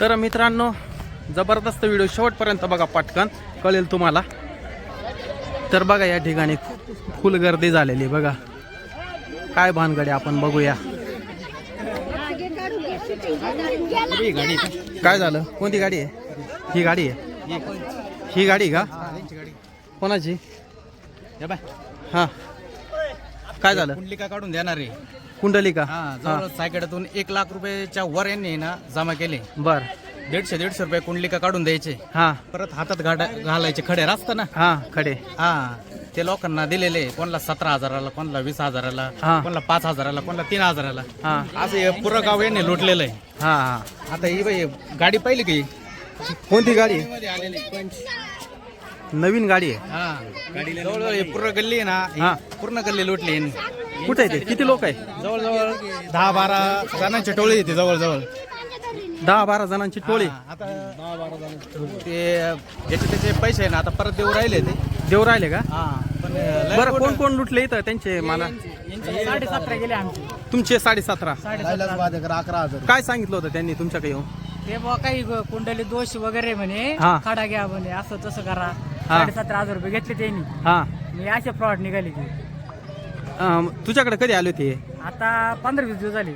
तर मित्रांनो जबरदस्त व्हिडिओ शेवटपर्यंत बघा पटकन. कळेल तुम्हाला. तर बघा या ठिकाणी फुल गर्दी झालेली बघा. काय भानगडी आपण बघूया. काय झालं? कोणती गाडी आहे? ही गाडी आहे? ही गाडी का? कोणाची? हा काय झालं? कुंडलिका काढून देणार आहे. कुंडली का हा. जवळ सायकडातून एक लाख रुपयाच्या वर यांनी ना जमा केले. बर. दीडशे दीडशे रुपये कुंडलिका काढून द्यायचे. हा. परत हातात गाडा घालायचे खडे असतं ना. हा खडे. हा ते लोकांना दिलेले. कोणाला सतरा हजाराला कोणाला वीस हजाराला हा. कोणाला पाच हजाराला कोणाला तीन हजाराला. हा. असं हे पुरं गाव यांनी लुटलेलं आहे. हा हा. आता ही बाई गाडी पाहिली की? कोणती गाडी? आलेली नवीन गाडी आहे. हा. जवळजवळ हे पूर्ण गल्ली आहे ना. हा. ही. पूर्ण गल्ली लुटली यांनी. कुठे आहे ते? किती लोक आहे? जवळजवळ दहा बारा जणांची टोळी येते जवळजवळ. दहा बारा जणांची टोळी. हा, आता ते ज्याचे त्याचे पैसे आहे ना आता परत देऊ राहिले ते. देव राहिले का? हा पण लय बरं कोण कोण लुटले इथं त्यांचे मला? साडेसतरा गेले आमचे. तुमचे साडेसतरा. साडेसतरा काय सांगितलं होतं त्यांनी तुमच्याकडे येऊन? ते बुवा काही कुंडली दोष वगैरे म्हणे हा. खडा घ्या म्हणे असं तसं करा. साडेसतरा हजार रुपये घेतले त्यांनी. हा. मी असे फ्रॉड निघाले ते. अं, तुझ्याकडे कधी आले होते? आता पंधरा वीस दिवस झाले.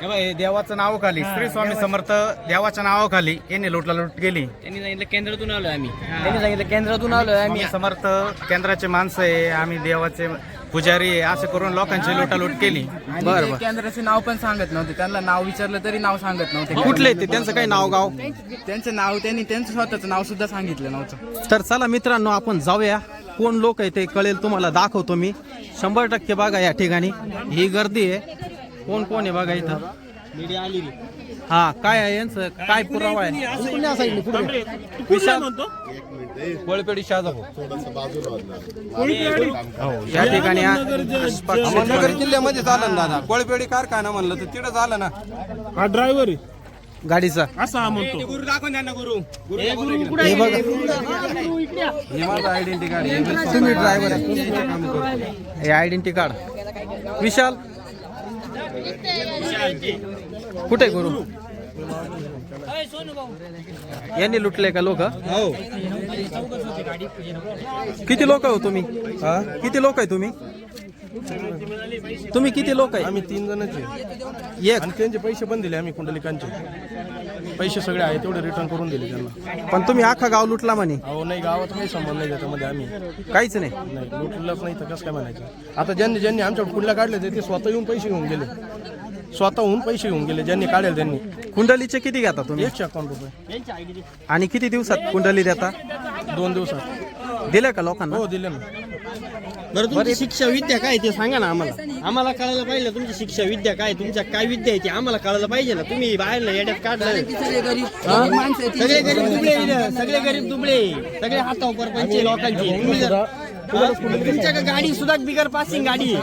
हे बघ, हे देवाचं नाव खाली. श्री स्वामी समर्थ देवाच्या नावाखाली यांनी लुटला लुट गेली त्यांनी सांगितलं केंद्रातून आलोय आम्ही. त्यांनी सांगितलं केंद्रातून आलोय आम्ही. आम्ही समर्थ केंद्राचे माणसं आहे आम्ही देवाचे पुजारी आहे असं करून लोकांची लुटालूट केली. आणि बरं, ते बरं. केंद्राचे नाव पण सांगत नव्हते. त्यांना नाव विचारलं तरी नाव सांगत नव्हते. कुठले ते? त्यांचं काही नाव गाव? त्यांचं नाव त्यांनी त्यांचं स्वतःचं नाव सुद्धा सांगितलं नव्हतं. तर चला मित्रांनो आपण जाऊया. कोण लोक आहे ते कळेल तुम्हाला दाखवतो मी. शंभर टक्के बघा या ठिकाणी. ही गर्दी आहे. कोण कोण आहे बघा इथं? हा काय आहे यांचं? काय पुरावा आहे? विशाल कोळपेडी शाजाभाऊ हो या ठिकाणी अहमदनगर जिल्ह्यामध्ये झालं ना दादा. कोळपेडी कारखाना म्हणलं तर तिथं झालं ना हा ड्रायव्हर गाडीचा. असा हा म्हणतो. हे बघा. हे माझं आयडेंटिटी कार्ड तुम्ही ड्रायव्हर आहे. हे आयडेंटिटी कार्ड विशाल. कुठे आहे गुरु? यांनी लुटले का लोक? हो. किती लोक हो तुम्ही? किती लोक आहे तुम्ही? तुम्ही किती लोक आहे? आम्ही तीन जणच एक. आणि त्यांचे पैसे पण दिले आम्ही कुंडलिकांचे. पैसे सगळे आहे तेवढे रिटर्न करून दिले त्यांना. पण तुम्ही अख्खा गाव लुटला म्हणे. अहो नाही गावात काही संबंध नाही त्याच्यामध्ये आम्ही. काहीच नाही. नाही लुटलंच नाही तर कसं काय म्हणायचं? आता ज्यांनी ज्यांनी आमच्याकडे कुंडल्या काढले ते ते स्वतः येऊन पैसे घेऊन गेले. स्वतःहून पैसे घेऊन गेले ज्यांनी काढेल त्यांनी. कुंडलीचे किती घेता तुम्ही? एकशे अकाउंट रुपये. आणि किती दिवसात कुंडली देता? दोन दिवसात. दिले का लोकांना? हो दिले ना. बरं तुमची शिक्षा विद्या काय ते सांगा ना आम्हाला. आम्हाला कळायला पाहिजे तुमची शिक्षा विद्या काय तुमच्या काय विद्या आहे ते आम्हाला कळायला पाहिजे ना. तुम्ही बाहेर येड्यात काढलं. सगळे गरीब दुबळे सगळे गरीब दुबळे सगळे हातावर परपंच लोकांची. तुम्ही जर- हा? तुमच्या गाडी सुद्धा बिगर पासिंग गाडी आहे?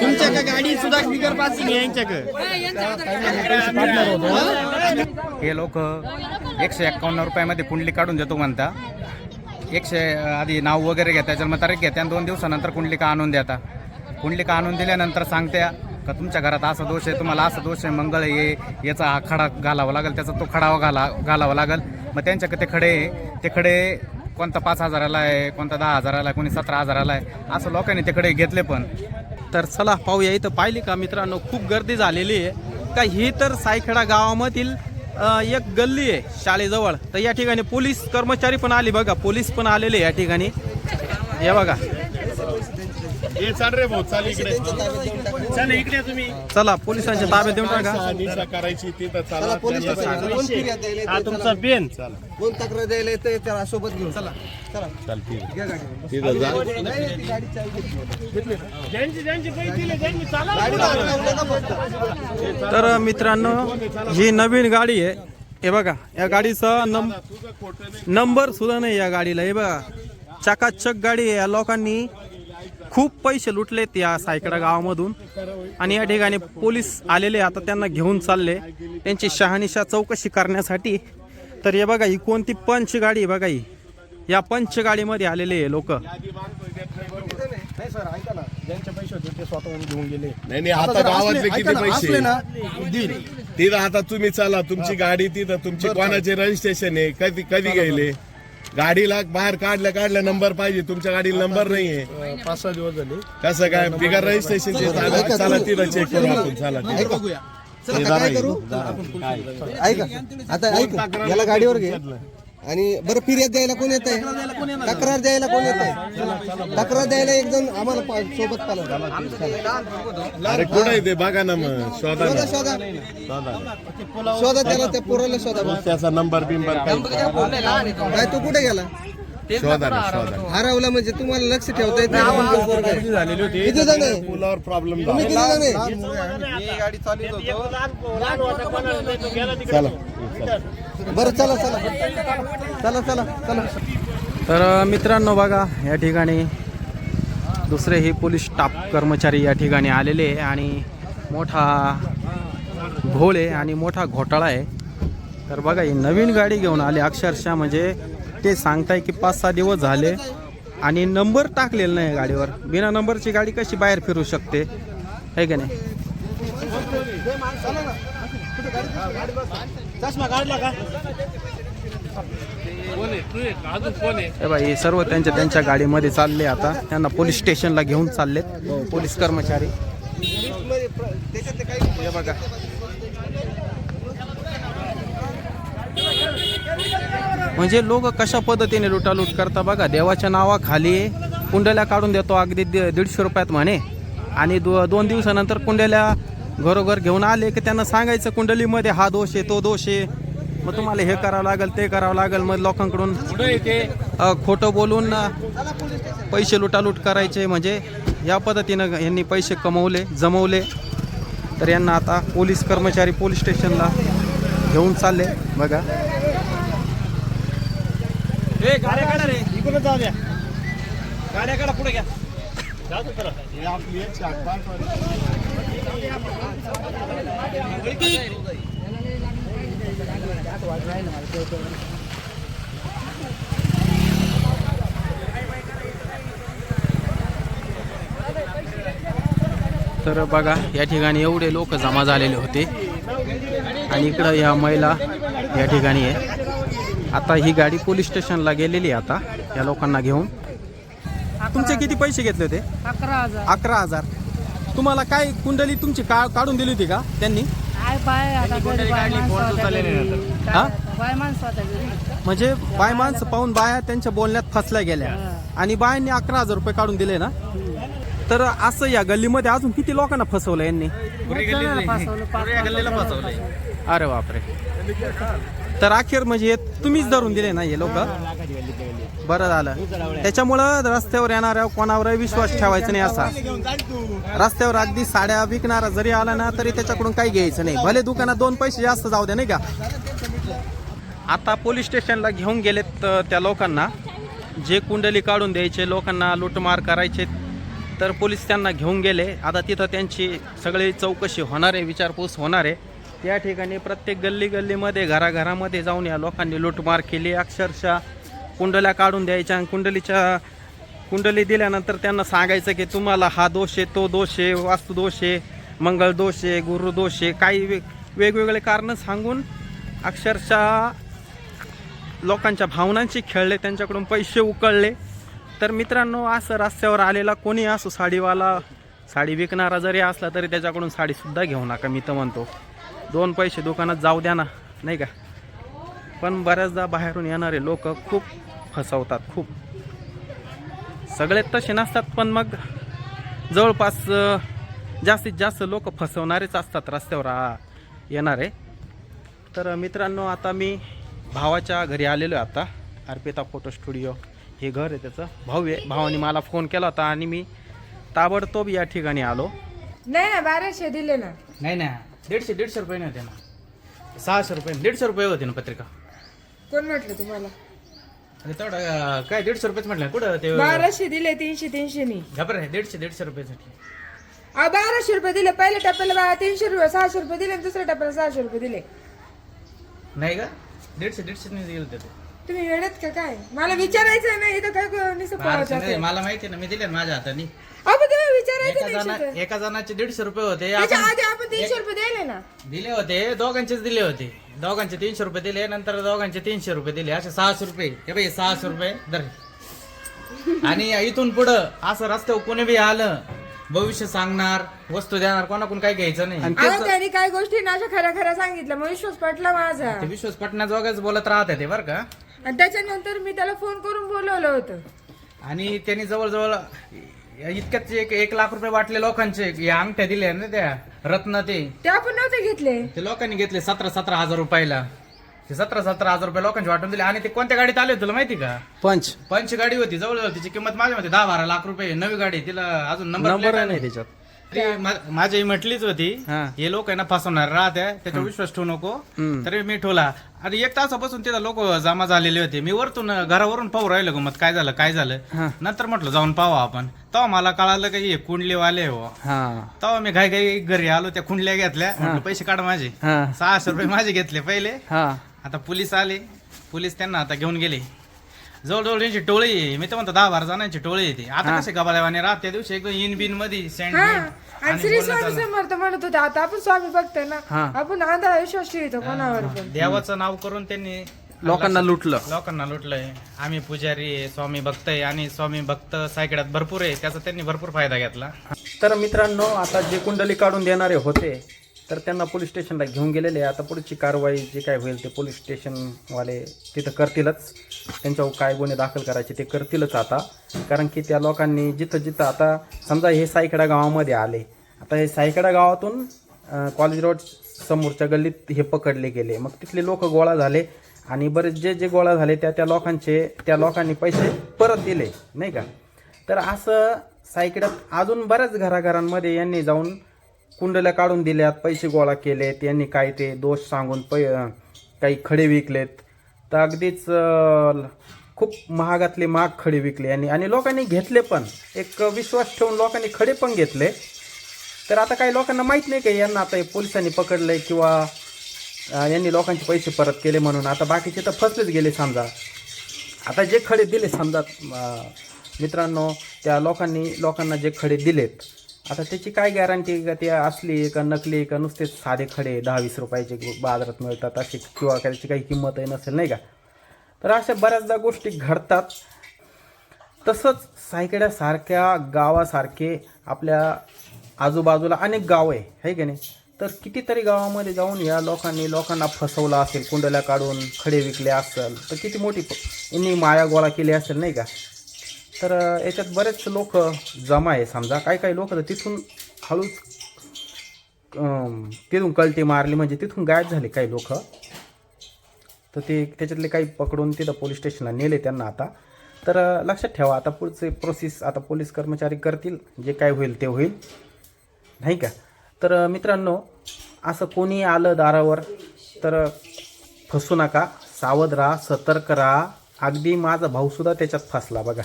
तुमच्या का गाडी सुद्धा बिगर पासिंग आहे यांच्याकडे? हे लोक एकशे एक्कावन्न रुपयामध्ये कुंडली काढून देतो म्हणता. एकशे आधी नाव वगैरे घेता तारीख घ्या आणि दोन दिवसानंतर कुंडलिका आणून देता. कुंडलिका आणून दिल्यानंतर सांगत्या का तुमच्या घरात असा दोष आहे तुम्हाला असा दोष आहे मंगळ आहे याचा हा खडा घालावा लागेल त्याचा तो खडावा घाला घालावा लागेल. मग त्यांच्याकडे ते खडे ते खडे कोणता पाच हजाराला आहे कोणता दहा हजाराला आहे कोणी सतरा हजाराला आहे असं लोकांनी तिकडे घेतले पण. तर चला पाहूया. इथं पाहिली का मित्रांनो खूप गर्दी झालेली आहे. का ही तर सायखेडा गावामधील एक गल्ली आहे शाळेजवळ. तर या ठिकाणी पोलीस कर्मचारी पण आले बघा. पोलीस पण आलेले या ठिकाणी. हे बघा. हे चाल रे भाऊ चाल इकडे. चल इकडे तुम्ही. चला पोलिसांच्या ताब्यात देऊन टाका. निशा करायची तिथं चला. पोलीस स्टेशनला कोण फिर्याद द्यायला येतंय? तुमचा पेन कोण तक्रार द्यायला त्याला सोबत घेऊन. चला. चला. घ्या गाडी. नाही, ती गाडी चालली. तर मित्रांनो ही नवीन गाडी आहे. हे बघा या गाडीचा नंब नंबर सुद्धा नाही या गाडीला. हे बघा चकाचक गाडी आहे या लोकांनी. खूप पैसे लुटलेत या सायकडा गावामधून. आणि या ठिकाणी पोलीस आलेले आता त्यांना घेऊन चालले. त्यांची शहानिशा चौकशी करण्यासाठी. तर हे बघा ही कोणती पंच गाडी आहे बघा ही. या पंच गाडीमध्ये आलेले लोक. नाही सर ऐका ना. ज्यांचे पैसे होते ते स्वतःहून घेऊन गेले. आता जर असले- ऐका ना, असले ना देईल तिथं आता तुम्ही चला तुमची गाडी तिथं तुमची कोणाचे रजिस्ट्रेशन आहे? कधी कधी गेले? गाडीला बाहेर काढल्या काढल्या नंबर पाहिजे. तुमच्या गाडीला नंबर नाहीये. पाच सहा दिवस झाले. कसं काय? बिगर रजिस्ट्रेशनचे चला तिथं चेक करू आपण. चला तिथं. चला, काय करू? ऐका. आता ऐक. याला गाडीवर घे. आणि बरं फिर्याद द्यायला कोण येत आहे तक्रार द्यायला कोण येत आहे तक्रार द्यायला एक जण आम्हाला पा- सोबत पाला अरे कुठं आहे ते? बघा ना मग. शोधा शोधा ना शोधा शोधा त्याला त्या पोराला शोधा बा. त्याचा नंबर बिंबर काही काय तू कुठे गेला? शोधा ना शोधा. हरवला म्हणजे तुम्हाला लक्ष ठेवता येत नाही. झालेली होती. किती जण आहे पुलावर प्रॉब्लेम तुम्ही किती जण आहे. मी गाडी चालवत होतो. चला चला. बरं चला चला. चला चला चला. तर मित्रांनो बघा या ठिकाणी दुसरे हे पोलीस स्टाफ कर्मचारी या ठिकाणी आलेले आहे आणि मोठा घोळ आहे आणि मोठा घोटाळा आहे. तर बघा ही नवीन गाडी घेऊन आले. अक्षरशः म्हणजे ते सांगताय की पाच सहा दिवस झाले आणि नंबर टाकलेला नाही गाडीवर. बिना नंबरची गाडी कशी बाहेर फिरू शकते? आहे की नाही? हे बाई हे सर्व त्यांच्या त्यांच्या गाडीमध्ये चालले आता. त्यांना पोलीस स्टेशनला घेऊन चाललेत. पोलीस कर्मचारी. हे बघा. म्हणजे लोक कशा पद्धतीने लुटालूट करता बघा. देवाच्या नावाखाली कुंडल्या काढून देतो. अगदी दीडशे रुपयात म्हणे. आणि दो दोन दिवसानंतर कुंडल्या घरोघर घेऊन आले की त्यांना सांगायचं कुंडलीमध्ये हा दोष आहे तो दोष आहे. मग तुम्हाला हे करावं लागेल ते करावं लागेल. मग लोकांकडून खोटं बोलून पैसे लुटालूट करायचे. म्हणजे या पद्धतीनं यांनी पैसे कमवले जमवले. तर यांना आता पोलीस कर्मचारी पोलीस स्टेशनला घेऊन चालले. बघा. पुढे घ्या. तर बघा या ठिकाणी एवढे लोक जमा झालेले होते. आणि इकडं या महिला या ठिकाणी आहे. आता ही गाडी पोलीस स्टेशनला गेलेली आहे आता या लोकांना घेऊन. तुमचे किती पैसे घेतले होते? अकरा हजार. अकरा हजार. तुम्हाला काय कुंडली तुमची का काढून दिली होती का त्यांनी? काय बाय आता घरी बाय माणसं होत्या घरी. काय हा? आता बाय माणसं होत्या घरी. म्हणजे बाय माणसं पाहून बाया त्यांच्या बोलण्यात फसल्या गेल्या. आणि बायांनी अकरा हजार रुपये काढून दिले ना? तर असं या गल्लीमध्ये अजून किती लोकांना फसवलं यांनी? फसवलं, पाच- पाच अरे बापरे. तर अखेर म्हणजे हे तुम्हीच धरून दिले ना हे लोक? बरं झालं. त्याच्यामुळं रस्त्यावर येणाऱ्या कोणावरही विश्वास ठेवायचा नाही असा. रस्त्यावर अगदी साड्या विकणारा जरी आला ना तरी त्याच्याकडून काही घ्यायचं नाही. भले दुकानात दोन पैसे जास्त जाऊ दे नाही का? आता पोलीस स्टेशनला घेऊन गेलेत त्या लोकांना. जे कुंडली काढून द्यायचे लोकांना लूटमार करायचे तर पोलीस त्यांना घेऊन गेले. आता तिथं त्यांची सगळी चौकशी होणार आहे विचारपूस होणार आहे. त्या ठिकाणी प्रत्येक गल्ली गल्लीमध्ये घराघरामध्ये जाऊन या लोकांनी लूटमार केली. अक्षरशः कुंडल्या काढून द्यायच्या आणि कुंडलीच्या कुंडली दिल्यानंतर त्यांना सांगायचं की तुम्हाला हा दोष आहे तो दोष आहे वास्तू दोष आहे मंगळ दोष आहे गुरुदोष आहे काही वे वेगवेगळे कारणं सांगून अक्षरशः लोकांच्या भावनांशी खेळले त्यांच्याकडून पैसे उकळले. तर मित्रांनो असं रस्त्यावर आलेला कोणी असो साडीवाला साडी विकणारा जरी असला तरी त्याच्याकडून साडीसुद्धा घेऊ नका मी तर म्हणतो. दोन पैसे दुकानात जाऊ द्या ना नाही का? पण बऱ्याचदा बाहेरून येणारे लोक खूप फसवतात खूप. सगळे तसे नसतात पण मग जवळपास जास्तीत जास्त लोक फसवणारेच असतात रस्त्यावर येणारे. तर मित्रांनो आता मी भावाच्या घरी आलेलो आहे आता अर्पिता फोटो स्टुडिओ. हे घर आहे त्याचं. भाऊ आहे. भावाने मला फोन केला होता आणि मी ताबडतोब या ठिकाणी आलो. नाही ना बाराशे दिले ना. नाही ना दीडशे दीडशे रुपये नव्हते ना. सहाशे रुपये दीडशे रुपये होते ना पत्रिका. कोण म्हटलं तुम्हाला? आणि तेवढं अं, काय दीडशे रुपयेच म्हटलं. कुठं ते बाराशे दिले तीनशे तीनशे नी घाबर दीडशे दीडशे रुपयासाठी अहो, बाराशे रुपये दिले. पहिल्या टप्प्याला बा- तीनशे रुपये सहाशे रुपये दिले आणि दुसऱ्या टप्प्याला सहाशे रुपये दिले. नाही का? दीडशे दीडशे नाही दिलं ते. तुम्ही वेळेत का काय? मला विचारायचं नाही इथं काय क- नुसतं पळत बाराशे जाते. नाही, मला माहिती ना मी दिले ना माझ्या हाताने. अहो, पण तुम्ही विचारायचं एका नाही शिकत. एका जणाचे दीडशे रुपये होते त्याच्या आपण आधी आपण तीनशे रुपये दिले ना. दिले होते दोघांचेच दिले होते. दोघांचे तीनशे रुपये दिले नंतर दोघांचे तीनशे रुपये दिले. असे सहाशे रुपये. हे बाई सहाशे रुपये. दर आणि इथून पुढं असं रस्त्यावर कोणी बी आलं भविष्य सांगणार वस्तू देणार कोणाकडून काही घ्यायचं नाही. अहो त्यांनी काय गोष्टी ना अशा खऱ्या खऱ्या सांगितलं मग विश्वास पटला माझा. ते विश्वास पटण्याजोगच बोलत राहते ते बरं का? आणि त्याच्यानंतर मी त्याला फोन करून बोलवलं होतं. आणि त्यांनी जवळजवळ इतक्याच एक एक लाख रुपये वाटले लोकांचे या अंगठ्या दिल्या ना त्या. रत्न ते. ते आपण नव्हते घेतले. ते लोकांनी घेतले सतरा सतरा हजार रुपयाला. ते सतरा सतरा हजार रुपये लोकांचे वाटून दिले. आणि ते कोणत्या गाडीत आले होते तुला माहिती का? पंच. पंच गाडी होती. जवळजवळ तिची किंमत माझ्या मध्ये दहा बारा लाख रुपये नवी गाडी तिला अजून नंबर नंबर नाही त्याच्यात? ती मा- माझी म्हटलीच होती हा. हे लोक आहे ना फसवणार राहत्या त्याच्यावर विश्वास ठेवू नको. हम्म. तरी मी ठेवला. आणि एक तासापासून तिथं लोक जमा झालेले होते. मी वरतून घरावरून पाहू राहिलो गं मग काय झालं काय हा. झालं नंतर म्हटलं जाऊन पाहू आपण. तेव्हा मला कळालं की हे कुंडलीवाले हो. हा. तेव्हा मी घाई घाई घरी आलो त्या कुंडल्या घेतल्या. म्हटलं पैसे काढ माझे. हा. सहाशे रुपये माझे घेतले पहिले. हा. आता पोलीस आले. पोलीस त्यांना आता घेऊन गेले. जवळजवळ यांची टोळी आहे. मी तर म्हणतो दहा बारा जणांची टोळी येते आता कसे गबाळ्यावाने राहत त्या दिवशी एकदम इन बिनमध्ये सँड हा आणि श्री स्वामी समर्थ म्हणत होते आता आपण स्वामी बघतोय ना हा. आपण आंधळा विश्वास ठेवतो कोणावर पण. देवाचं नाव करून त्यांनी लोकांना लुटलं. लोकांना लुटलंय. आम्ही पुजारी आहे स्वामी भक्त आहे आणि स्वामी भक्त सायकड्यात भरपूर आहे त्याचा त्यांनी भरपूर फायदा घेतला. तर मित्रांनो आता जे कुंडली काढून देणारे होते तर त्यांना पोलीस स्टेशनला घेऊन गेलेले आहे. आता पुढची कारवाई जे काय होईल ते पोलीस स्टेशनवाले तिथं करतीलच. त्यांच्यावर काय गुन्हे दाखल करायचे ते करतीलच आता. कारण की त्या लोकांनी जिथं जिथं आता समजा हे सायकडा गावामध्ये आले. आता हे सायकडा गावातून कॉलेज रोड समोरच्या गल्लीत हे पकडले गेले. मग तिथले लोक गोळा झाले आणि बरेच जे जे गोळा झाले त्या त्या लोकांचे त्या लोकांनी पैसे परत दिले नाही का? तर असं सायकड्यात अजून बऱ्याच घराघरांमध्ये यांनी जाऊन कुंडल्या काढून दिल्यात पैसे गोळा केलेत यांनी काय ते दोष सांगून पै काही खडे विकलेत. तर अगदीच खूप महागातले महाग खडे विकले यांनी. आणि लोकांनी घेतले पण. एक विश्वास ठेवून लोकांनी खडे पण घेतले. तर आता काही लोकांना माहीत नाही का यांना आता पोलिसांनी पकडलंय किंवा यांनी लोकांचे पैसे परत केले म्हणून. आता बाकीचे तर फसलेच गेले समजा. आता जे खडे दिले समजा मित्रांनो त्या लोकांनी लोकांना जे खडे दिलेत आता त्याची काय गॅरंटी का? ते असली का नकली का? नुसतेच साधे खडे दहा वीस रुपयाचे बाजारात मिळतात असे किंवा त्याची काही किंमतही नसेल नाही का? तर अशा बऱ्याचदा गोष्टी घडतात. तसंच सायकड्यासारख्या गावासारखे आपल्या आजूबाजूला अनेक गाव आहे है की नाही? तर कितीतरी गावामध्ये जाऊन या लोकांनी लोकांना फसवलं असेल कुंडल्या काढून खडे विकले असेल तर किती मोठी यांनी माया गोळा केली असेल नाही का? तर याच्यात बरेच लोक जमा आहे समजा. काही काही लोक तर तिथून हळूच तिथून कलटी मारली म्हणजे तिथून गायब झाले काही लोक. तर ते त्याच्यातले काही पकडून तिथं पोलीस स्टेशनला नेले त्यांना आता. तर लक्षात ठेवा आता पुढचे प्रोसेस आता पोलीस कर्मचारी करतील जे काय होईल ते होईल. नाही का? तर मित्रांनो असं कोणी आलं दारावर तर फसू नका. सावध राहा सतर्क राहा. अगदी माझा भाऊसुद्धा त्याच्यात फसला बघा.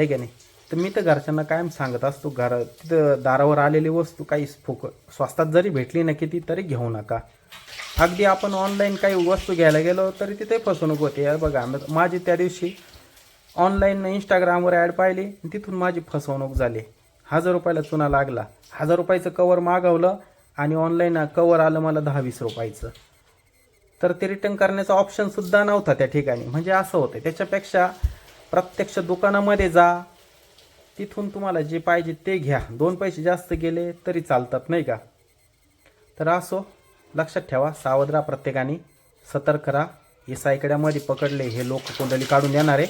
आहे का नाही? तर मी तर घरच्यांना कायम सांगत असतो घर तिथं दारावर आलेली वस्तू काही फुक स्वस्तात जरी भेटली ना किती तरी घेऊ नका. अगदी आपण ऑनलाईन काही वस्तू घ्यायला गेलो तरी तिथे फसवणूक होते. यार बघा माझी त्या दिवशी ऑनलाईन इंस्टाग्रामवर ॲड पाहिली आणि तिथून माझी फसवणूक झाली. हजार रुपयाला चुना लागला. हजार रुपयाचं कवर मागवलं आणि ऑनलाईन कवर आलं मला दहा वीस रुपयाचं. तर ते रिटर्न करण्याचा ऑप्शनसुद्धा नव्हता त्या ठिकाणी. म्हणजे असं होतं त्याच्यापेक्षा प्रत्यक्ष दुकानामध्ये जा. तिथून तुम्हाला जे पाहिजे ते घ्या. दोन पैसे जास्त गेले तरी चालतात नाही का? तर असो लक्षात ठेवा सावध राहा प्रत्येकाने. सतर्क राहा. हे सायकड्यामध्ये पकडले हे लोक कुंडली काढून देणारे.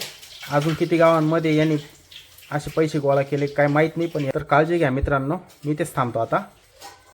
अजून किती गावांमध्ये यांनी असे पैसे गोळा केले काय माहीत नाही पण तर काळजी घ्या मित्रांनो. मी तेच थांबतो आता.